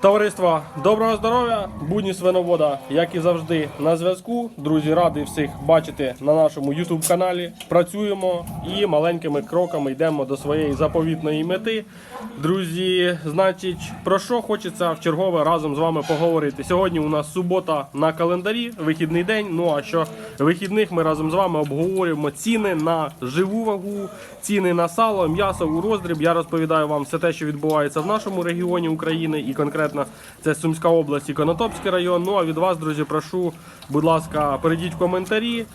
Товариство, доброго здоров'я! Будні свиновода, як і завжди, на зв'язку. Друзі, радий всіх бачити на нашому YouTube каналі. Працюємо і маленькими кроками йдемо до своєї заповітної мети. Друзі, значить, про що хочеться в чергове разом з вами поговорити. Сьогодні у нас субота на календарі, вихідний день. Ну а що вихідних ми разом з вами обговорюємо ціни на живу вагу, ціни на сало, м'ясо у роздріб. Я розповідаю вам все те, що відбувається в нашому регіоні України, і конкретно це Сумська область і Конотопський район. Ну а від вас, друзі, прошу, будь ласка, перейдіть в коментарі.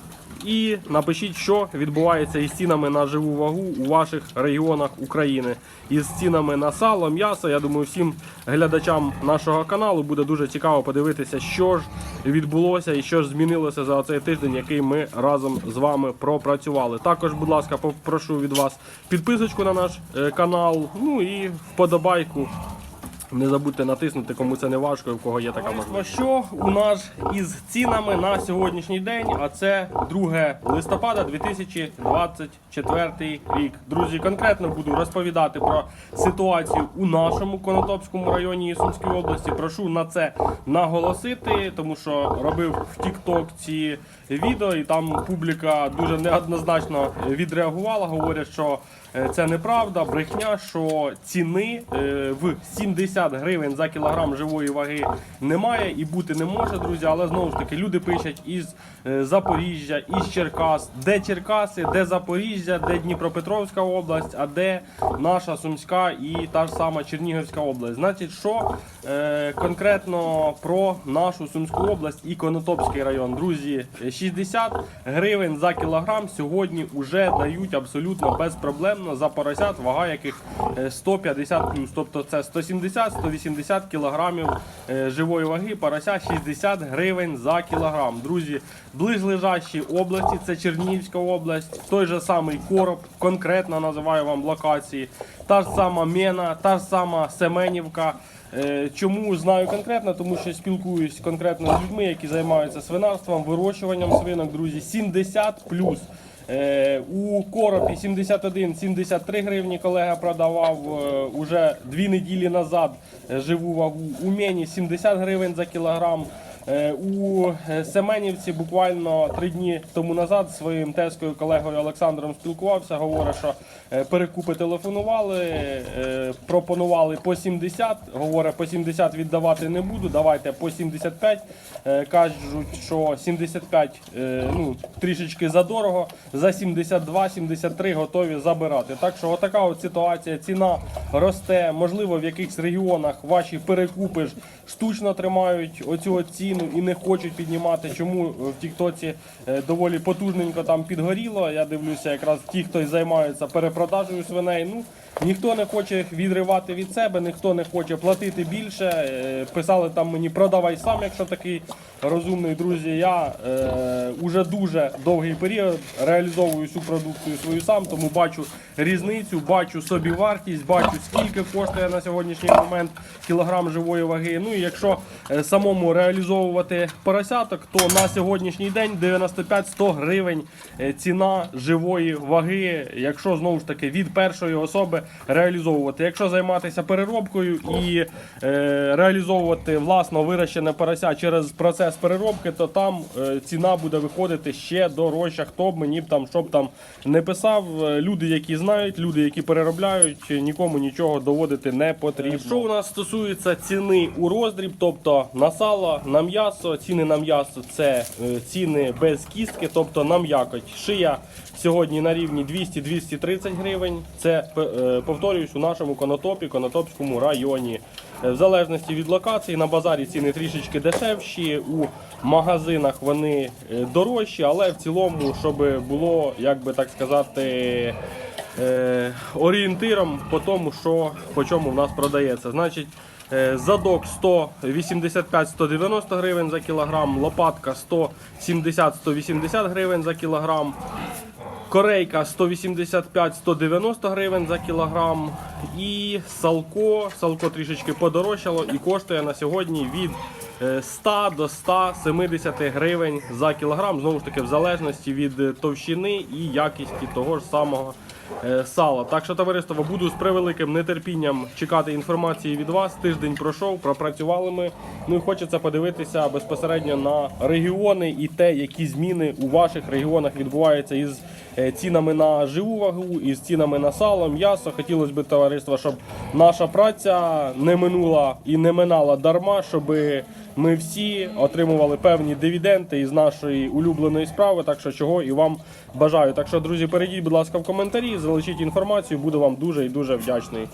І напишіть, що відбувається із цінами на живу вагу у ваших регіонах України. Із цінами на сало, м'ясо. Я думаю, всім глядачам нашого каналу буде дуже цікаво подивитися, що ж відбулося і що ж змінилося за цей тиждень, який ми разом з вами пропрацювали. Також, будь ласка, попрошу від вас підписочку на наш е, канал, ну і вподобайку. Не забудьте натиснути, кому це не важко, і в кого є така можливість. Що у нас із цінами на сьогоднішній день? А це 2 листопада 2024 рік. Друзі, конкретно буду розповідати про ситуацію у нашому Конотопському районі і Сумській області. Прошу на це наголосити, тому що робив в TikTok ці відео, і там публіка дуже неоднозначно відреагувала. Говорять, що е, це неправда, брехня, що ціни е, в 70 гривень за кілограм живої ваги немає і бути не може, друзі. Але знову ж таки люди пишуть із е, Запоріжжя, із Черкас, де Черкаси, де Запоріжжя, де Дніпропетровська область, а де наша Сумська і та ж сама Чернігівська область. Значить, що е, конкретно про нашу Сумську область і Конотопський район, друзі, 60 гривень за кілограм сьогодні вже дають абсолютно безпроблемно за поросят, вага яких е, 150 плюс. Тобто це 170-180 кілограмів е, живої ваги, порося 60 гривень за кілограм. Друзі, близлежащі області це Чернігівська область, той же самий Короб, конкретно називаю вам локації, та ж сама Мена, та ж сама Семенівка. Е, Чому знаю конкретно? Тому що спілкуюсь конкретно з людьми, які займаються свинарством, вирощуванням свинок, друзі, 70 плюс. Е, У коропі 71-73 гривні колега продавав е, уже дві неділі назад е, живу вагу. У мені 70 гривень за кілограм. Е, У е, Семенівці буквально три дні тому назад своїм тезкою колегою Олександром спілкувався. Говорить, що е, перекупи телефонували, пропонували по 70. Говорить, по 70 віддавати не буду. Давайте по 75. Е, Кажуть, що 75 е, ну, трішечки задорого. За 72-73 готові забирати. Так що отака от ситуація. Ціна росте. Можливо, в якихось регіонах ваші перекупи ж штучно тримають оцю от ціну і не хочуть піднімати. Чому в Тіктоці е, доволі потужненько там підгоріло. Я дивлюся, якраз ті, хто займаються перепродажею свиней. Ну ніхто не хоче відривати від себе, ніхто не хоче платити більше. Е, Писали там мені продавай сам, якщо такий розумний друзі. Я е, уже дуже довгий період реалізовую всю продукцію свою сам, тому бачу різницю, бачу собі вартість, бачу скільки коштує на сьогоднішній момент кілограм живої ваги. Ну і якщо е, самому реалізовувати поросяток, то на сьогоднішній день 95-100 гривень е, ціна живої ваги, якщо знову ж таки від першої особи реалізовувати. Якщо займатися переробкою і е, реалізовувати власно вирощене порося через процес переробки, то там е, ціна буде виходити ще дорожча. Хто б мені б там що б там не писав. Е, Люди, які знають, люди, які переробляють, нікому нічого доводити не потрібно. Що у нас стосується ціни у роздріб, тобто на сало, на м'ясо, ціни на м'ясо це е, ціни без кістки, тобто на м'якоть. Шия сьогодні на рівні 200-230 гривень. Це е, повторююсь у нашому конотопі, конотопському районі. Е, В залежності від локації на базарі ціни трішечки дешевші, у магазинах вони дорожчі, але в цілому, щоб було, як би так сказати, орієнтиром по тому, що по чому в нас продається. Значить, задок 185-190 гривень за кілограм, лопатка 170-180 гривень за кілограм. Корейка 185-190 гривень за кілограм. І салко, салко трішечки подорожчало і коштує на сьогодні від е, 100 до 170 гривень за кілограм. Знову ж таки, в залежності від е, товщини і якісті того ж самого е, сала. Так що, товариство, буду з превеликим нетерпінням чекати інформації від вас. Тиждень пройшов, пропрацювали ми. Ну і хочеться подивитися безпосередньо на регіони і те, які зміни у ваших регіонах відбуваються із е, цінами на живу вагу, із цінами на сало, м'ясо. Хотілося б, товариство, щоб наша праця не минула і не минала дарма, щоб ми всі отримували певні дивіденди із нашої улюбленої справи. Так що чого і вам бажаю. Так що, друзі, перейдіть, будь ласка, в коментарі, залишіть інформацію, буду вам дуже і дуже вдячний.